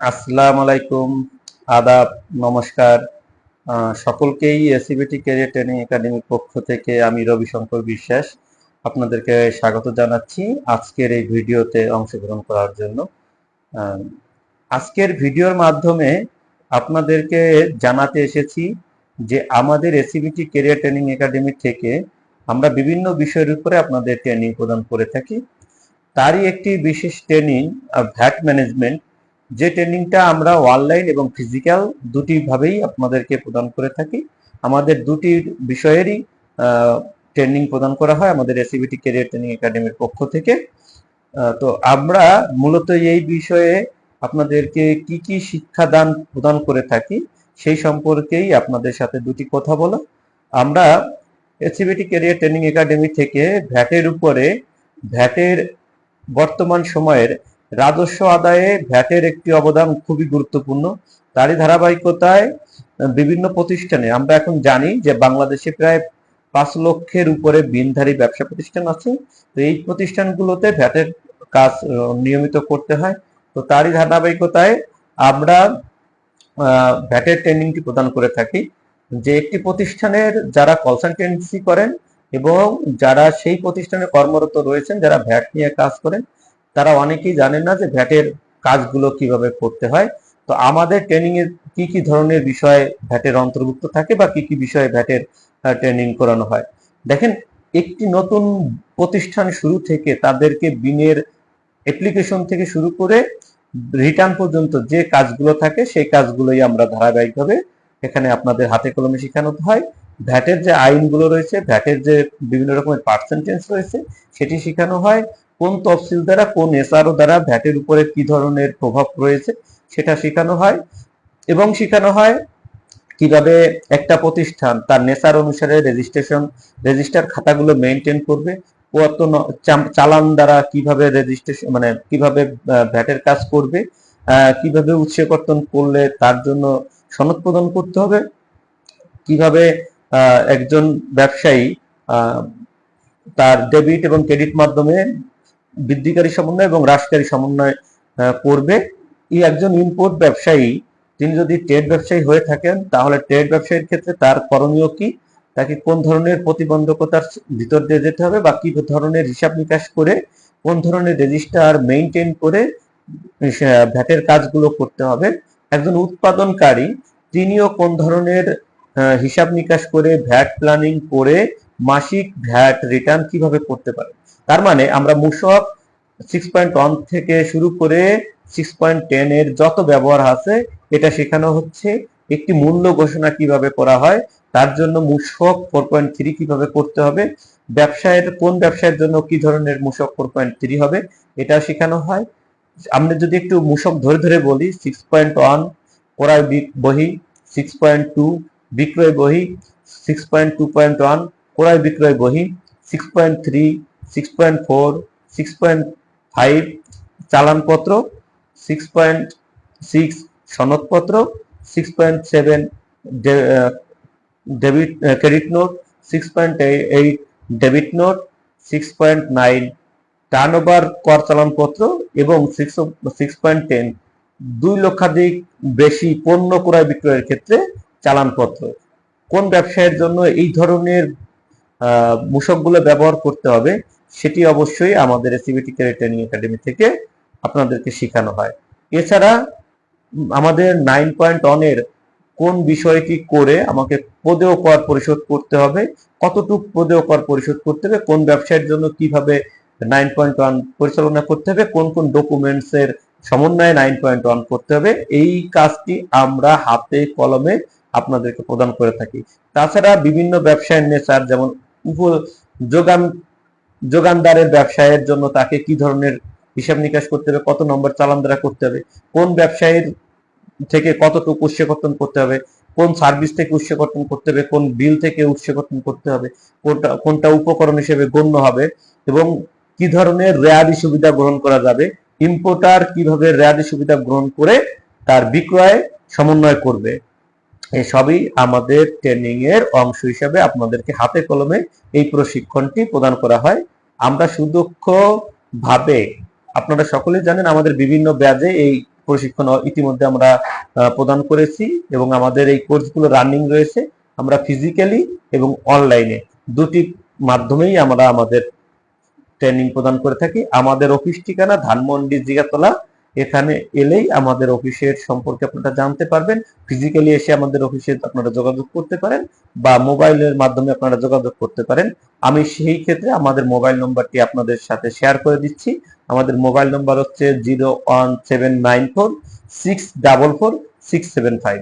আসসালামু আলাইকুম আদাব, নমস্কার। সকলকেই এসিবিটি ক্যারিয়ার ট্রেনিং একাডেমির পক্ষ থেকে আমি রবিশঙ্কর বিশ্বাস আপনাদেরকে স্বাগত জানাচ্ছি আজকের এই ভিডিওতে অংশগ্রহণ করার জন্য। আজকের ভিডিওর মাধ্যমে আপনাদেরকে জানাতে এসেছি যে আমাদের এসিবিটি ক্যারিয়ার ট্রেনিং একাডেমি থেকে আমরা বিভিন্ন বিষয়ের উপরে আপনাদের ট্রেনিং প্রদান করে থাকি। তারই একটি বিশেষ ট্রেনিং ভ্যাট ম্যানেজমেন্ট যে ট্রেনিংটা আমরা অনলাইন এবং ফিজিক্যাল দুটি ভাবেই আপনাদেরকে প্রদান করে থাকি, আমাদের দুটি বিষয়েরই ট্রেনিং প্রদান করা হয় আমাদের এসিবিটি ক্যারিয়ার ট্রেনিং একাডেমির পক্ষ থেকে। তো আমরা মূলত এই বিষয়ে আপনাদেরকে কি কি শিক্ষাদান প্রদান করে থাকি সেই সম্পর্কেই আপনাদের সাথে দুটি কথা বলো। আমরা এসিবিটি ক্যারিয়ার ট্রেনিং একাডেমি থেকে ভ্যাটের উপরে, ভ্যাটের বর্তমান সময়ের রাজস্ব আদায়ে ভ্যাটের একটি অবদান খুবই গুরুত্বপূর্ণ। তারই ধারাবাহিকতায় বিভিন্ন প্রতিষ্ঠানে, আমরা এখন জানি যে বাংলাদেশে প্রায় পাঁচ লক্ষের উপরে বিনধারী ব্যবসা প্রতিষ্ঠান আছে। তো এই প্রতিষ্ঠানগুলোতে ভ্যাটের কাজ নিয়মিত করতে হয়। তো তারই ধারাবাহিকতায় আমরা ভ্যাটের ট্রেনিংটি প্রদান করে থাকি। যে একটি প্রতিষ্ঠানের যারা কনসালটেন্সি করেন এবং যারা সেই প্রতিষ্ঠানে কর্মরত রয়েছেন, যারা ভ্যাট নিয়ে কাজ করেন তারা অনেকেই জানেন না যে ভ্যাটের কাজগুলো কীভাবে করতে হয়। তো আমাদের ট্রেনিং এর কি কি ধরনের বিষয় ভ্যাটের অন্তর্ভুক্ত থাকে বা কি কি বিষয়ে ভ্যাটের ট্রেনিং করানো হয়? দেখেন, একটি নতুন প্রতিষ্ঠান শুরু থেকে তাদেরকে বিনের অ্যাপ্লিকেশন থেকে শুরু করে রিটার্ন পর্যন্ত যে কাজগুলো থাকে সেই কাজগুলোই আমরা ধারাবাহিকভাবে এখানে আপনাদের হাতে কলমে শেখানো হয়। ভ্যাটের যে আইনগুলো রয়েছে, ভ্যাটের যে বিভিন্ন রকমের পার্সেন্টেজ রয়েছে, সেটি শেখানো হয়। কোন তফসিল দ্বারা, কোন এসআরও দ্বারা ভ্যাটের উপরে কি ধরনের প্রভাব রয়েছে, সেটা শেখানো হয়। এবং শেখানো হয় কীভাবে একটা প্রতিষ্ঠান তার নেশার অনুসারে রেজিস্ট্রেশন রেজিস্টার খাতাগুলো মেনটেন করবে কত চালান দ্বারা কীভাবে রেজিস্ট্রেশন মানে কীভাবে ভ্যাটের কাজ করবে কীভাবে উৎসে কর্তন করলে তার জন্য সনদ প্রদান করতে হবে, কীভাবে একজন ব্যবসায়ী তার ডেবিট এবং ক্রেডিট মাধ্যমে বৃদ্ধিকারী সমন্বয় এবং হ্রাসকারী সমন্বয় করবে। এই একজন ইম্পোর্ট ব্যবসায়ী, তিনি যদি ট্রেড ব্যবসায়ী হয়ে থাকেন, তাহলে ট্রেড ব্যবসায়ীর ক্ষেত্রে তার করণীয় কি? তাকে কোন ধরনের প্রতিবন্ধকতার ভিতর দিয়ে যেতে হবে বা কি ধরনের হিসাব নিকাশ করে, কোন ধরনের রেজিস্টার মেনটেন করে ভ্যাটের কাজগুলো করতে হবে। একজন উৎপাদনকারী, তিনিও কোন ধরনের হিসাব নিকাশ করে, ভ্যাট প্ল্যানিং করে মাসিক ভ্যাট রিটার্ন কীভাবে করতে পারে তার মানে আমরা মূসক সিক্স পয়েন্ট ওয়ান থেকে শুরু করে সিক্স পয়েন্ট টেন এর যত ব্যবহার আছে, এটা শেখানো হচ্ছে। একটি মূল্য ঘোষণা কীভাবে করা হয়, তার জন্য মূসক ফোর পয়েন্ট থ্রি কীভাবে করতে হবে, ব্যবসায়ের, কোন ব্যবসায়ের জন্য কি ধরনের মূসক ফোর পয়েন্ট থ্রি হবে, এটা শেখানো হয়। আমরা যদি একটু মূসক ধরে ধরে বলি সিক্স পয়েন্ট ওয়ান ক্রয় বহি সিক্স পয়েন্ট টু বিক্রয় বহি six point two point one ক্রয় বিক্রয় বহি six point three six point four six point five চালানপত্র six point six সনদপত্র six point seven debit credit note six point eight debit note six point nine turn কর চালানপত্র এবং six six point ten দুই লক্ষাধিক বেশি পণ্য ক্রয় বিক্রয়ের ক্ষেত্রে চালানপত্র। কোন ব্যবসায়ের জন্য এই ধরনের আহ, মূসকগুলো ব্যবহার করতে হবে? সেটি অবশ্যই আমাদের এসিবিটি ক্যারিয়ার ট্রেনিং একাডেমি থেকে আপনাদেরকে শেখানো হয়। এছাড়া আমাদের নাইন পয়েন্ট এর কোন বিষয়টি করে আমাকে পদেও কর পরিশোধ করতে হবে, কতটুক পদেও কর পরিশোধ করতে হবে, কোন ব্যবসায়ের জন্য কীভাবে নাইন পয়েন্ট ওয়ান পরিচালনা করতে হবে, কোন কোন ডকুমেন্টস এর সমন্বয়ে নাইন পয়েন্ট ওয়ান করতে হবে, এই কাজটি আমরা হাতে কলমে আপনাদেরকে প্রদান করে থাকি। তাছাড়া বিভিন্ন ব্যবসায়ের নেচার যেমন যোগান যোগানদারের ব্যবসায়ের জন্য তাকে কি ধরনের হিসাব নিকাশ করতে হবে, কত নম্বর চালান দ্বারা করতে হবে, কোন ব্যবসায়ীর থেকে কতটুকু উৎসকর্তন করতে হবে, কোন সার্ভিস থেকে উৎসকর্তন করতে হবে, কোন বিল থেকে উৎসকর্তন করতে হবে, কোনটা কোনটা উপকরণ হিসেবে গণ্য হবে এবং কি ধরনের রেয়াদি সুবিধা গ্রহণ করা যাবে ইম্পোর্টার কীভাবে রেয়াদি সুবিধা গ্রহণ করে তার বিক্রয় সমন্বয় করবে। এসবই আমাদের ট্রেনিং এর অংশ হিসাবে আপনাদেরকে হাতে কলমে এই প্রশিক্ষণটি প্রদান করা হয়। আমরা সুদক্ষ ভাবে আপনারা সকলেই জানেন আমাদের বিভিন্ন ব্যাজে এই প্রশিক্ষণ ইতিমধ্যে আমরা প্রদান করেছি এবং আমাদের এই কোর্সগুলো রানিং রয়েছে। আমরা ফিজিক্যালি এবং অনলাইনে দুটি মাধ্যমেই আমরা আমাদের ট্রেনিং প্রদান করে থাকি। আমাদের অফিস ঠিকানা ধানমন্ডি জিগাতলা এখানে এলেই আমাদের অফিসের সম্পর্কে আপনারা জানতে পারবেন। ফিজিক্যালি এসে আমাদের অফিসে আপনারা যোগাযোগ করতে পারেন বা মোবাইলের মাধ্যমে আপনারা যোগাযোগ করতে পারেন। আমি সেই ক্ষেত্রে আমাদের মোবাইল নম্বরটি আপনাদের সাথে শেয়ার করে দিচ্ছি। আমাদের মোবাইল নম্বর হচ্ছে zero one seven nine four, six double four, six seven five.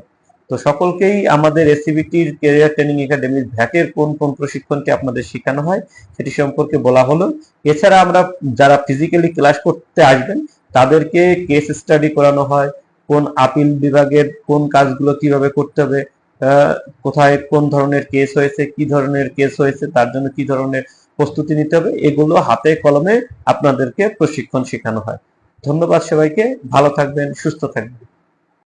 তো সকলকেই আমাদের এসিবিটির ক্যারিয়ার ট্রেনিং একাডেমির ভ্যাটের কোন কোন প্রশিক্ষণটি আপনাদের শেখানো হয় সেটি সম্পর্কে বলা হলো। এছাড়া আমরা যারা ফিজিক্যালি ক্লাস করতে আসবেন তাদেরকে কেস স্টাডি করানো হয়, কোন আপিল বিভাগের কোন কাজগুলো কীভাবে করতে হবে কোথায় কোন ধরনের কেস হয়েছে, কি ধরনের কেস হয়েছে, তার জন্য কি ধরনের প্রস্তুতি নিতে হবে, এগুলো হাতে কলমে আপনাদেরকে প্রশিক্ষণ শেখানো হয়। ধন্যবাদ সবাইকে, ভালো থাকবেন, সুস্থ থাকবেন।